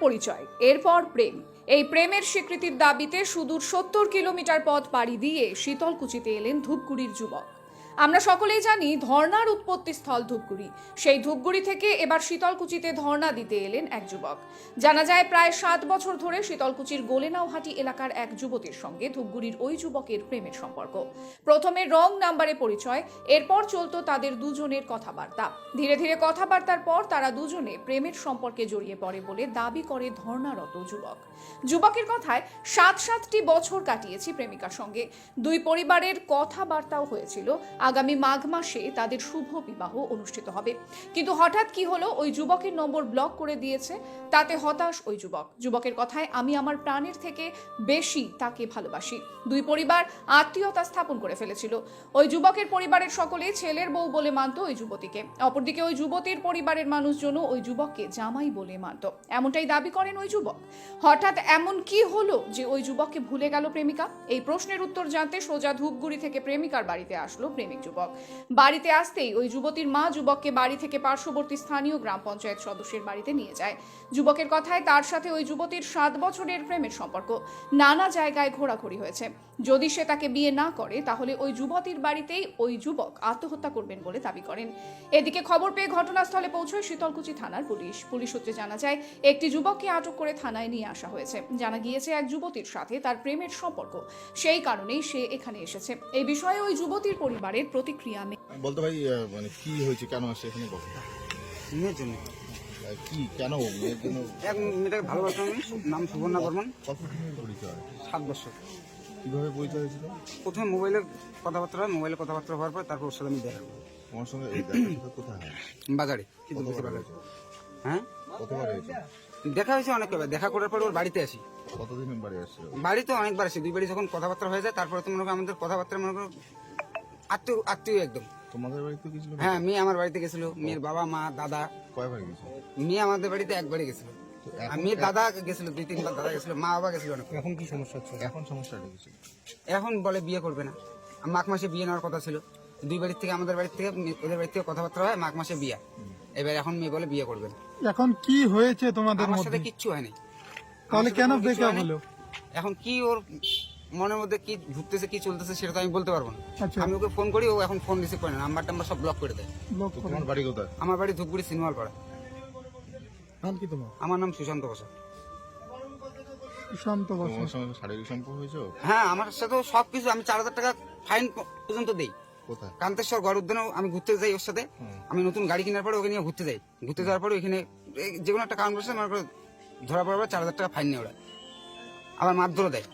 পরিচয়, এরপর প্রেম। এই প্রেমের স্বীকৃতির দাবিতে সুদূর সত্তর কিলোমিটার পথ পাড়ি দিয়ে শীতলকুচিতে এলেন ধূপগুড়ির যুবক। আমরা সকলেই জানি ধর্নার উৎপত্তি স্থল ধূপগুড়ি। সেই ধূপগুড়ি থেকে এবার শীতলকুচিতে ধর্না দিতে এলেন এক যুবক। জানা যায় প্রায় সাত বছর ধরে শীতলকুচির গোলেনাওহাটি এলাকার এক যুবতীর সঙ্গে ধূপগুড়ির ওই যুবকের প্রেমের সম্পর্ক। প্রথমে রং নাম্বারে পরিচয়, এরপর চলতো তাদের দুজনের কথাবার্তা। ধীরে ধীরে কথাবার্তার পর তারা দুজনে প্রেমের সম্পর্কে জড়িয়ে পড়ে বলে দাবি করে ধর্নারত যুবক। যুবকের কথায় সাত সাতটি বছর কাটিয়েছি প্রেমিকার সঙ্গে। দুই পরিবারের কথাবার্তাও হয়েছিল আগামী মাঘ মাসে তাদের শুভ বিবাহ অনুষ্ঠিত হবে। কিন্তু হঠাৎ কি হলো? ওই যুবকের নম্বর ব্লক করে দিয়েছে। তাতে হতাশ ওই যুবক। যুবকের কথায়, আমি আমার প্রাণের থেকে বেশি তাকে ভালোবাসি। দুই পরিবার আত্মীয়তা স্থাপন করে ফেলেছিল। ওই যুবকের পরিবারের সকলে ছেলের বউ বলে মানত ওই যুবতীকে। অপরদিকে ওই যুবতীর পরিবারের মানুষজনও ওই যুবককে জামাই বলে মানত। এমনটাই দাবি করেন ওই যুবক। হঠাৎ এমন কি হলো যে ওই যুবককে ভুলে গেল প্রেমিকা? এই প্রশ্নের উত্তর জানতে সোজা ধূপগুড়ি থেকে প্রেমিকার বাড়িতে আসলো প্রেমিক। যুবক। বাড়িতে আসতেই ওই যুবতীর মা যুবককে বাড়ি থেকে পার্শ্ববর্তী স্থানীয় গ্রাম পঞ্চায়েত সদস্যের বাড়িতে নিয়ে যায়। যুবকের কথায় তার সাথে ওই যুবতীর সাত বছরের প্রেমের সম্পর্ক। নানা জায়গায় ঘোরাঘুরি হয়েছে। যদি সে তাকে বিয়ে না করে, তাহলে ওই যুবতীর বাড়িতেই ওই যুবক আত্মহত্যা করবেন বলে দাবি করেন। এদিকে খবর পেয়ে ঘটনাস্থলে পৌঁছয় শীতলকুচি থানার পুলিশ। পুলিশ সূত্রে জানা যায়, একটি যুবককে আটক করে থানায় নিয়ে আসা হয়েছে। জানা গিয়েছে, এক যুবতীর সাথে তার প্রেমের সম্পর্ক। সেই কারণেই সে এখানে এসেছে। এই বিষয়ে ওই যুবতীর পরিবারের প্রতিক্রিয়া মে- বলতে ভাই মানে কি হয়েছে? কেন আসছে এখানে বলো মেয়ের জন্য কি? কেন? মেয়ের জন্য এক মেয়েটাকে ভালোবাসতাম আমি। নাম সুবর্ণা বর্মন। পরিচয়? সাত বছর। কীভাবে পরিচয় হয়েছিল? প্রথমে মোবাইলে কথাবার্তা হয় মোবাইলে কথাবার্তা হওয়ার পর তারপর ওর সাথে আমি দেখা। তোমার সঙ্গে এই দেখা কোথায়? হয় বাজারে কিন্তু হ্যাঁ? কতবার হয়েছে? দেখা হয়েছে অনেক কবার দেখা করার পর ওর বাড়িতে আসি। কতদিন বাড়ি আসছে বাড়িতে অনেকবার আসি। দুই বাড়ি যখন কথাবার্তা হয়ে যায় তারপরে তো মনে করো আমাদের কথাবার্তা মনে করো আত্মীয় আত্মীয় একদম। তোমাদের বাড়িতে গেছিল? হ্যাঁ মেয়ে আমার বাড়িতে গেছিল। মেয়ের বাবা মা দাদা। কয়বার গেছে মেয়ে আমাদের বাড়িতে একবারই গেছিল। মেয়ের দাদা গেছিল দুই তিনবার দাদা গেছিল মা বাবা গেছিল অনেক। এখন কি সমস্যা হচ্ছে? এখন সমস্যাটা কিছু এখন বলে বিয়ে করবে না। মাঘ মাসে বিয়ে নেওয়ার কথা ছিল। দুই বাড়ির থেকে আমাদের বাড়ির থেকে ওদের বাড়ির থেকে কথাবার্তা হয় মাঘ মাসে বিয়ে। এবার এখন মেয়ে বলে বিয়ে করবে না। এখন কি হয়েছে তোমাদের আমার মধ্যে? সাথে কিচ্ছু হয়নি। তাহলে কেন হয়নি। হলো? এখন কি ওর মনের মধ্যে কি ঘুরতেছে কি চলতেছে সেটা তো আমি বলতে পারব না। আচ্ছা। আমি ওকে ফোন করি ও এখন ফোন রিসিভ করে না নাম্বার টাম্বার সব ব্লক করে দেয়। তোমার বাড়ি কোথায়? আমার বাড়ি ধূপগুড়ি সিনেমাল পাড়া নাম কি তোমার? আমার নাম সুশান্ত বসা। সুশান্ত বসু। শারীরিক সম্পর্ক হয়েছে হ্যাঁ আমার সাথে সব কিছু আমি চার হাজার টাকা ফাইন পর্যন্ত দেই। কোথায়? কান্তেশ্বর গড় উদ্যানেও আমি ঘুরতে যাই ওর সাথে। আমি নতুন গাড়ি কেনার পরে ওকে নিয়ে ঘুরতে যাই। ঘুরতে যাওয়ার পরে ওইখানে এই যে কোনো একটা কারণ বসে মনে করো ধরা পড়ার পর চার হাজার টাকা ফাইন নেয় ওরা আবার মারধরও দেয়।